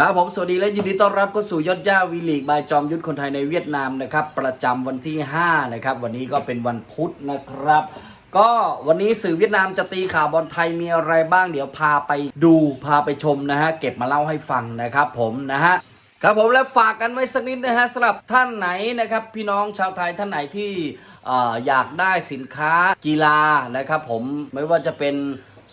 ครับผมสวัสดีและยินดีต้อนรับเข้าสู่ยอดย่าวีลีกบายจอมยุทธคนไทยในเวียดนามนะครับ ประจำวันที่5นะครับวันนี้ก็เป็นวันพุธนะครับ ก็วันนี้สื่อเวียดนามจะตีข่าวบอลไทยมีอะไรบ้าง เดี๋ยวพาไปดูพาไปชมนะฮะเก็บมาเล่าให้ฟังนะครับผมนะฮะครับผมและฝากกันไว้สักนิดนะฮะสำหรับท่านไหนนะครับ พี่น้องชาวไทยท่านไหนที่อยากได้สินค้ากีฬานะครับ ผมไม่ว่าจะเป็น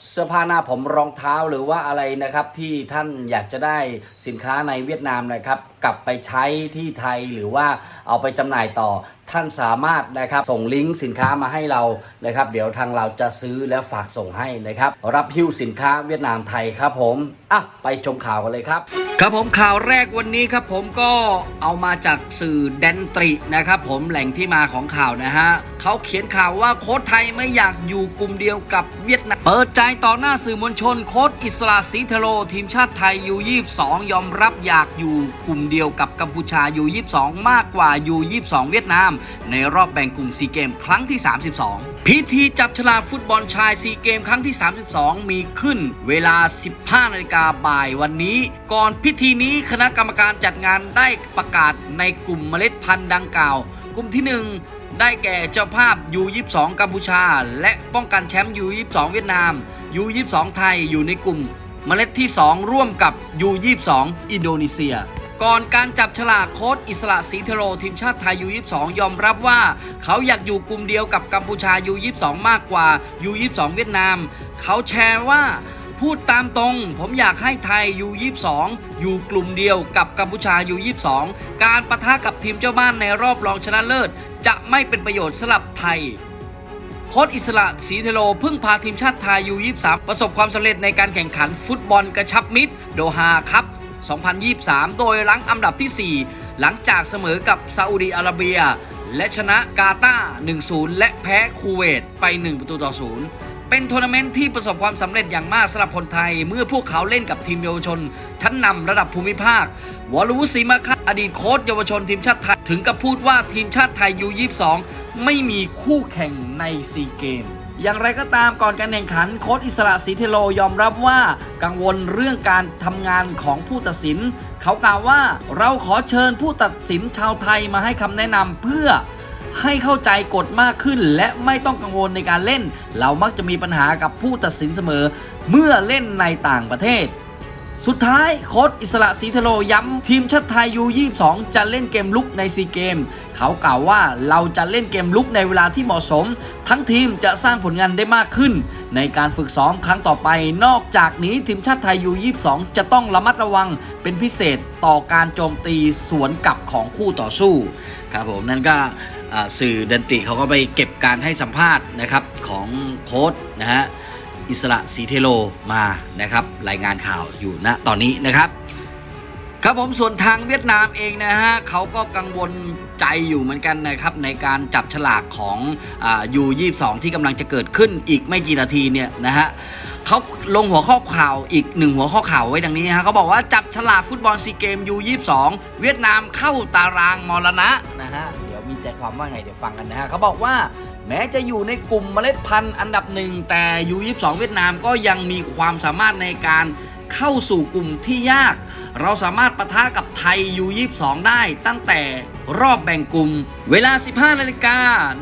เสื้อผ้าหน้าผมรองเท้าหรือว่าอะไรนะครับที่ท่านอยากจะได้สินค้าในเวียดนามนะครับ กลับไปใช้ที่ไทยหรือว่าเอาไปจำหน่ายต่อท่านสามารถนะครับส่งลิงก์สินค้ามาให้เรานะครับ เดี๋ยวทางเราจะซื้อแล้วฝากส่งให้นะครับ รับหิ้วสินค้าเวียดนามไทยครับผมอะไปชมข่าวกันเลยครับ ครับผมข่าวแรกวันนี้ครับผมก็เอามาจากสื่อแดนตรินะครับ ผมแหล่งที่มาของข่าวนะฮะเขาเขียนข่าวว่าโค้ชไทยไม่อยากอยู่กลุ่มเดียวกับเวียดนาม เปิดใจต่อหน้าสื่อมวลชนโค้ชอิสระศรีเทโรทีมชาติไทยยู22ยอมรับอยากอยู่กลุ่มเดียวกับกัมพูชายู22มากกว่ายู22เวียดนาม ในรอบแบ่งกลุ่มซีเกมครั้งที่ 32 พิธีจับฉลากฟุตบอลชายซีเกมครั้งที่ 32 มีขึ้น เวลา 15นาฬิกาบ่ายวันนี้ ก่อนพิธีนี้คณะกรรมการจัดงานได้ประกาศในกลุ่มเมล็ดพันธุ์ดังกล่าว กลุ่มที่ 1 ได้แก่เจ้าภาพ U22 กัมพูชา และป้องกันแชมป์ U22 เวียดนาม U22 ไทยอยู่ในกลุ่มเมล็ดที่ 2 ร่วมกับ U22 อินโดนีเซียก่อนการจับฉลากโค้ชอิสระศรีเทโรทีมชาติไทย U22 ยอมรับว่า เขาอยากอยู่กลุ่มเดียวกับกัมพูชา U22 มากกว่า U22 เวียดนาม เขาแชร์ว่า พูดตามตรง ผมอยากให้ไทย U22 อยู่กลุ่มเดียวกับกัมพูชา U22 การประทะกับทีมเจ้าบ้านในรอบรองชนะเลิศ จะไม่เป็นประโยชน์สำหรับไทยโค้ชอิสระศรีเทโลเพิ่งพาทีมชาติไทยยู23ประสบความสำเร็จในการแข่งขันฟุตบอลกระชับมิตร โดฮาครับ 2023 โดยรั้งอันดับที่ 4 หลังจากเสมอกับซาอุดีอาระเบีย และชนะกาตาร์1-0 และแพ้คูเวตไป 1 ประตูต่อ 0 เป็นทัวร์นาเมนต์ที่ประสบความสำเร็จอย่างมากสำหรับคนไทย เมื่อพวกเขาเล่นกับทีมเยาวชน ชั้นนำระดับภูมิภาควรวุฒิศรีมาคะอดีตโค้ชเยาวชนทีมชาติไทย ถึงกับพูดว่าทีมชาติไทยยู22ไม่มีคู่แข่งในซีเกมอย่างไรก็ตามก่อนการแข่งขันโค้ชอิสระศรีเทโลยอมรับว่ากังวลเรื่องการทำงานของผู้ตัดสิน เขากล่าวว่าเราขอเชิญผู้ตัดสินชาวไทยมาให้คำแนะนำเพื่อ ให้เข้าใจกฎมากขึ้น และไม่ต้องกังวลในการเล่น เรามักจะมีปัญหากับผู้ตัดสินเสมอ เมื่อเล่นในต่างประเทศสุดท้ายโค้ชอิสระศรีเทโลย้ำทีมชาติไทยยู22 จะเล่นเกมลุกในซีเกม เขากล่าวว่าเราจะเล่นเกมลุกในเวลาที่เหมาะสม ทั้งทีมจะสร้างผลงานได้มากขึ้น ในการฝึกซ้อมครั้งต่อไป นอกจากนี้ทีมชาติไทยยู22 จะต้องระมัดระวังเป็นพิเศษต่อการโจมตีสวนกลับของคู่ต่อสู้ ครับผมนั่นก็สื่อดันติเขาก็ไปเก็บการให้สัมภาษณ์นะครับของโค้ชนะฮะอิสระศรีเทโลมานะครับ รายงานข่าวอยู่ณตอนนี้นะครับ ครับผมส่วนทางเวียดนามเองนะฮะเขาก็กังวลใจอยู่เหมือนกันนะครับ ในการจับฉลากของยูยี่สองที่กำลังจะเกิดขึ้นอีกไม่กี่นาทีเนี่ยนะฮะเขาลงหัวข้อข่าวอีกหนึ่งหัวข้อข่าวไว้ดังนี้ฮะเขาบอกว่าจับฉลากฟุตบอลซีเกมยูยี่สองเวียดนามเข้าตารางมรณะนะฮะ ความว่าไงเดี๋ยวฟังกันนะฮะเขาบอกว่าแม้จะอยู่ในกลุ่มเมล็ดพันธุ์อันดับหนึ่งแต่ยู22 เวียดนามก็ยังมีความสามารถในการเข้าสู่กลุ่มที่ยาก เราสามารถปะทะกับไทยยู22 ได้ตั้งแต่รอบแบ่งกลุ่ม เวลา 15 นาฬิกา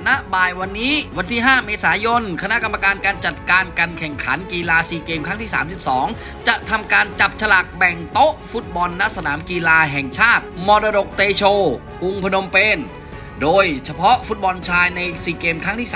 ณ บ่ายวันนี้ วันที่ 5 เมษายน คณะกรรมการการจัดการการแข่งขันกีฬาซีเกมครั้งที่ 32 จะทำการจับฉลากแบ่งโต๊ะฟุตบอลณสนามกีฬาแห่งชาติ มรดกเตโช กรุงพนมเปญ โดยเฉพาะฟุตบอลชายในซีเกมครั้งที่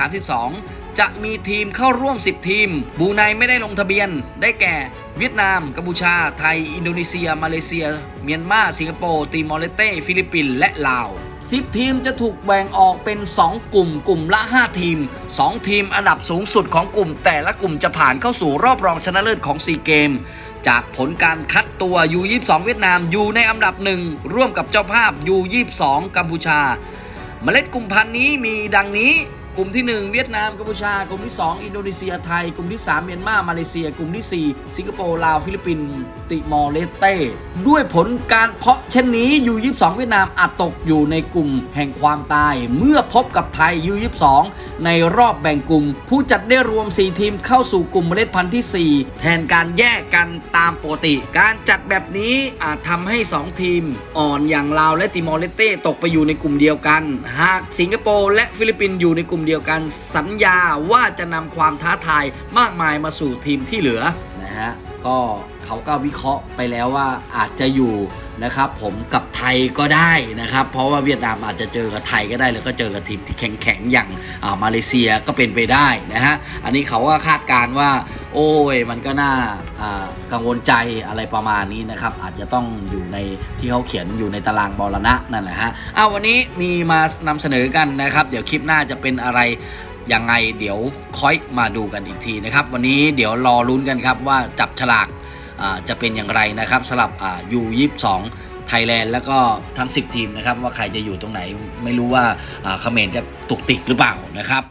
32 จะมีทีมเข้าร่วม 10 ทีม บูไนไม่ได้ลงทะเบียน ได้แก่ เวียดนาม กัมพูชา ไทย อินโดนีเซีย มาเลเซีย เมียนมา สิงคโปร์ ติมอร์เลเต้ ฟิลิปปินส์ และลาว10 ทีมจะถูกแบ่งออกเป็น 2 กลุ่ม กลุ่มละ 5 ทีม 2 ทีมอันดับสูงสุดของกลุ่ม แต่ละกลุ่มจะผ่านเข้าสู่รอบรองชนะเลิศของซีเกม จากผลการคัดตัว U22 เวียดนามอยู่ในอันดับหนึ่งร่วมกับเจ้าภาพ U22 กัมพูชา เมล็ดกลุ่มพันธุ์นี้มีดังนี้ กลุ่มที่ 1 เวียดนามกัมพูชา กลุ่มที่ 2 อินโดนีเซียไทย กลุ่มที่ 3 เมียนมา มาเลเซีย กลุ่มที่ 4 สิงคโปร์ลาวฟิลิปปินส์ติมอร์เลสเต้ด้วยผลการเพาะเช่นนี้ยู22เวียดนามอาจตกอยู่ในกลุ่มแห่งความตาย เมื่อพบกับไทยยู22ในรอบแบ่งกลุ่ม ผู้จัดได้รวม 4 ทีมเข้าสู่กลุ่มเมล็ดพันธุ์ที่ 4 แทนการแยกกันตามปกติ การจัดแบบนี้อาจทำให้ 2 ทีม อ่อนอย่างลาวและติมอร์เลสเต้ตกไปอยู่ในกลุ่มเดียวกัน หากสิงคโปร์และฟิลิปปินส์อยู่ในกลุ่มเดียวกันสัญญาว่าจะนำความท้าทายมากมายมาสู่ทีมที่เหลือนะฮะก็เขาก็วิเคราะห์ไปแล้วว่าอาจจะอยู่ นะครับผมกับไทยก็ได้นะครับ เพราะว่าเวียดนามอาจจะเจอกับไทยก็ได้แล้วก็เจอกับทีมที่แข็งๆอย่างอ่ามาเลเซียก็เป็นไปได้นะฮะอันนี้เขาก็คาดการณ์ว่า โอ้ยมันก็น่ากังวลใจอะไรประมาณนี้นะครับ อาจจะต้องอยู่ในที่เขาเขียนอยู่ในตารางบอลนะนั่นแหละฮะอ้าววันนี้มีมานำเสนอกันนะครับ เดี๋ยวคลิปหน้าจะเป็นอะไรยังไงเดี๋ยวค่อยมาดูกันอีกทีนะครับ วันนี้เดี๋ยวรอลุ้นกันครับว่าจับฉลาก จะเป็นอย่างไรนะครับสลับยูยี่สองไทยแลนด์แล้วก็ทั้ง 10 ทีมนะครับว่าใครจะอยู่ตรงไหนไม่รู้ว่าอ่าเขมรจะตุกติกหรือเปล่านะครับ